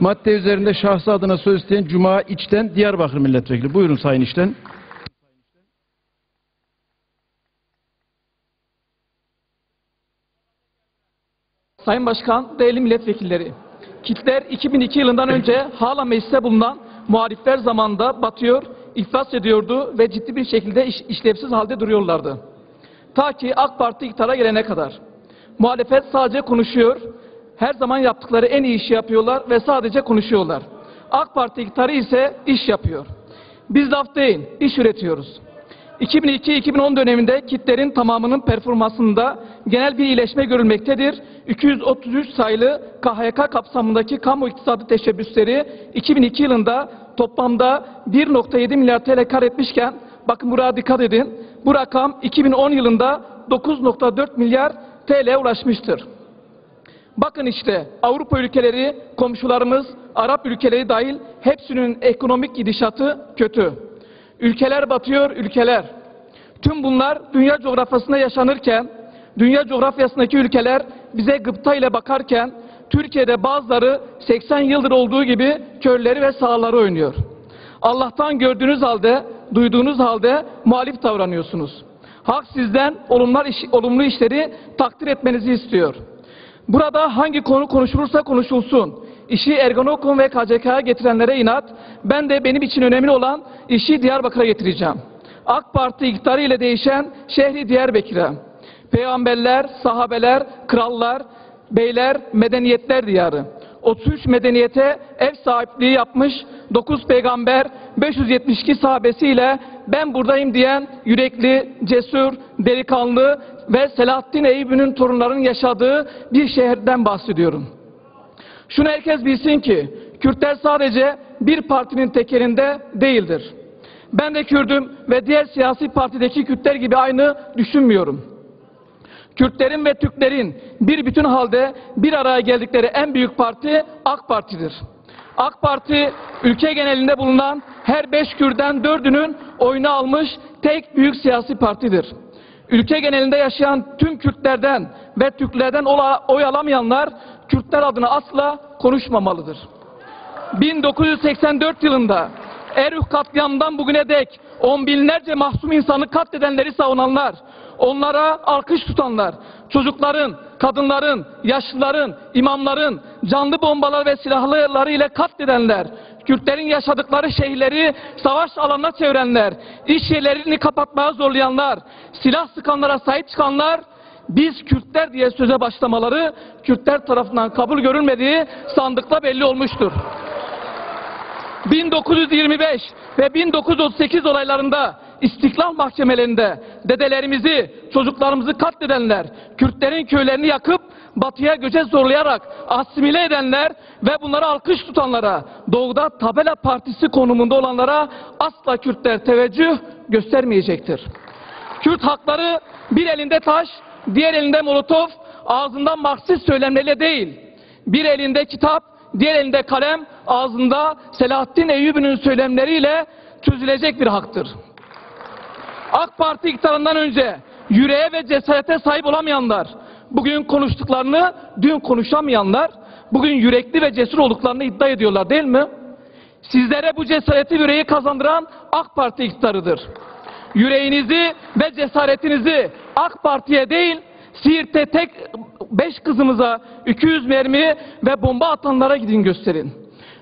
Madde üzerinde şahsı adına söz isteyen Cuma İçten Diyarbakır Milletvekili. Buyurun Sayın İçten. Sayın Başkan, değerli milletvekilleri, kitler 2002 yılından önce hala mecliste bulunan muhalifler zamanında batıyor, iflas ediyordu ve ciddi bir şekilde iş- işlevsiz halde duruyorlardı. Ta ki AK Parti iktidara gelene kadar. Muhalefet sadece konuşuyor, her zaman yaptıkları en iyi işi yapıyorlar ve sadece konuşuyorlar. AK Parti iktidarı ise iş yapıyor. Biz laf değil, iş üretiyoruz. 2002-2010 döneminde kitlerin tamamının performansında genel bir iyileşme görülmektedir. 233 sayılı KHK kapsamındaki kamu iktisadı teşebbüsleri 2002 yılında toplamda 1.7 milyar TL kar etmişken bakın buraya dikkat edin. Bu rakam 2010 yılında 9.4 milyar TL ulaşmıştır. Bakın işte Avrupa ülkeleri, komşularımız, Arap ülkeleri dahil hepsinin ekonomik gidişatı kötü. Ülkeler batıyor, ülkeler. Tüm bunlar dünya coğrafyasında yaşanırken, dünya coğrafyasındaki ülkeler bize gıpta ile bakarken, Türkiye'de bazıları 80 yıldır olduğu gibi körleri ve sağları oynuyor. Allah'tan gördüğünüz halde, duyduğunuz halde muhalif davranıyorsunuz. Halk sizden olumlu işleri takdir etmenizi istiyor. Burada hangi konu konuşulursa konuşulsun. İşi Ergonokon ve KCK'ya getirenlere inat, ben de benim için önemli olan işi Diyarbakır'a getireceğim. AK Parti iktidarı ile değişen şehri Diyarbakır'a. Peygamberler, sahabeler, krallar, beyler, medeniyetler diyarı. 33 medeniyete ev sahipliği yapmış 9 peygamber 572 sahabesiyle ben buradayım diyen yürekli, cesur, delikanlı ve Selahaddin Eyyubi'nin torunlarının yaşadığı bir şehirden bahsediyorum. Şunu herkes bilsin ki Kürtler sadece bir partinin tekerinde değildir. Ben de Kürdüm ve diğer siyasi partideki Kürtler gibi aynı düşünmüyorum. Kürtlerin ve Türklerin bir bütün halde bir araya geldikleri en büyük parti AK Parti'dir. AK Parti ülke genelinde bulunan her beş Kürt'ten dördünün oyunu almış tek büyük siyasi partidir. Ülke genelinde yaşayan tüm Kürtlerden ve Türklerden oy alamayanlar Kürtler adına asla konuşmamalıdır. 1984 yılında Erüh katliamından bugüne dek on binlerce mahzum insanı katledenleri savunanlar, onlara alkış tutanlar, çocukların, kadınların, yaşlıların, imamların canlı bombalar ve silahları ile katledenler, Kürtlerin yaşadıkları şehirleri savaş alanına çevirenler, iş yerlerini kapatmaya zorlayanlar, silah sıkanlara sahip çıkanlar, biz Kürtler diye söze başlamaları Kürtler tarafından kabul görülmediği sandıkta belli olmuştur. 1925 ve 1938 olaylarında İstiklal mahkemelerinde dedelerimizi, çocuklarımızı katledenler, Kürtlerin köylerini yakıp batıya göçe zorlayarak asimile edenler ve bunlara alkış tutanlara, doğuda tabela partisi konumunda olanlara asla Kürtler teveccüh göstermeyecektir. Kürt hakları bir elinde taş, diğer elinde molotof, ağzından Marksist söylemleriyle değil, bir elinde kitap, diğer elinde kalem, ağzında Selahaddin Eyyubi'nin söylemleriyle çözülecek bir haktır. AK Parti iktidarından önce yüreğe ve cesarete sahip olamayanlar, bugün konuştuklarını dün konuşamayanlar, bugün yürekli ve cesur olduklarını iddia ediyorlar değil mi? Sizlere bu cesareti yüreği kazandıran AK Parti iktidarıdır. Yüreğinizi ve cesaretinizi AK Parti'ye değil, Siirt'te tek beş kızımıza 200 mermi ve bomba atanlara gidin gösterin.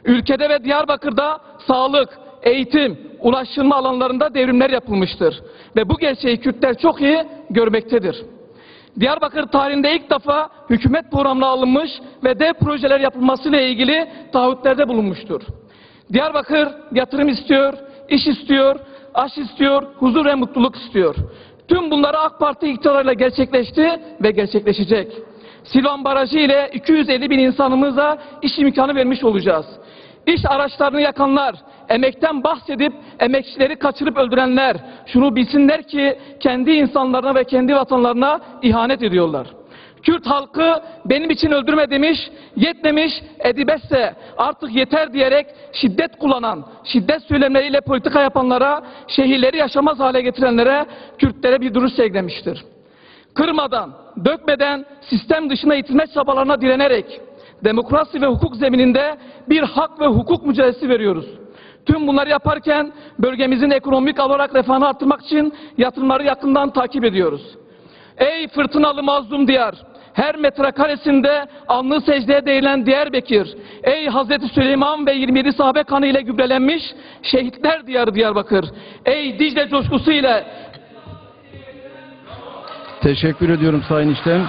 Ülkede ve Diyarbakır'da sağlık, eğitim, ulaştırma alanlarında devrimler yapılmıştır. Ve bu gerçeği Kürtler çok iyi görmektedir. Diyarbakır tarihinde ilk defa hükümet programına alınmış ve dev projeler yapılmasıyla ilgili taahhütlerde bulunmuştur. Diyarbakır yatırım istiyor, iş istiyor, aş istiyor, huzur ve mutluluk istiyor. Tüm bunları AK Parti iktidarıyla gerçekleşti ve gerçekleşecek. Silvan Barajı ile 250 bin insanımıza iş imkanı vermiş olacağız. İş araçlarını yakanlar, emekten bahsedip emekçileri kaçırıp öldürenler şunu bilsinler ki kendi insanlarına ve kendi vatanlarına ihanet ediyorlar. Kürt halkı benim için öldürme demiş, yetmemiş, edibetse artık yeter diyerek şiddet kullanan, şiddet söylemleriyle politika yapanlara, şehirleri yaşamaz hale getirenlere, Kürtlere bir duruş sergilemiştir. Kırmadan, dökmeden, sistem dışına itilme çabalarına direnerek, demokrasi ve hukuk zemininde bir hak ve hukuk mücadelesi veriyoruz. Tüm bunları yaparken bölgemizin ekonomik olarak refahını arttırmak için yatırımları yakından takip ediyoruz. Ey fırtınalı mazlum diyar! Her metrekaresinde alnı secdeye değilen Diyarbakır. Ey Hazreti Süleyman ve 27 sahabe kanı ile gübrelenmiş şehitler diyarı Diyarbakır. Ey Dicle coşkusu ile Teşekkür ediyorum Sayın İşten.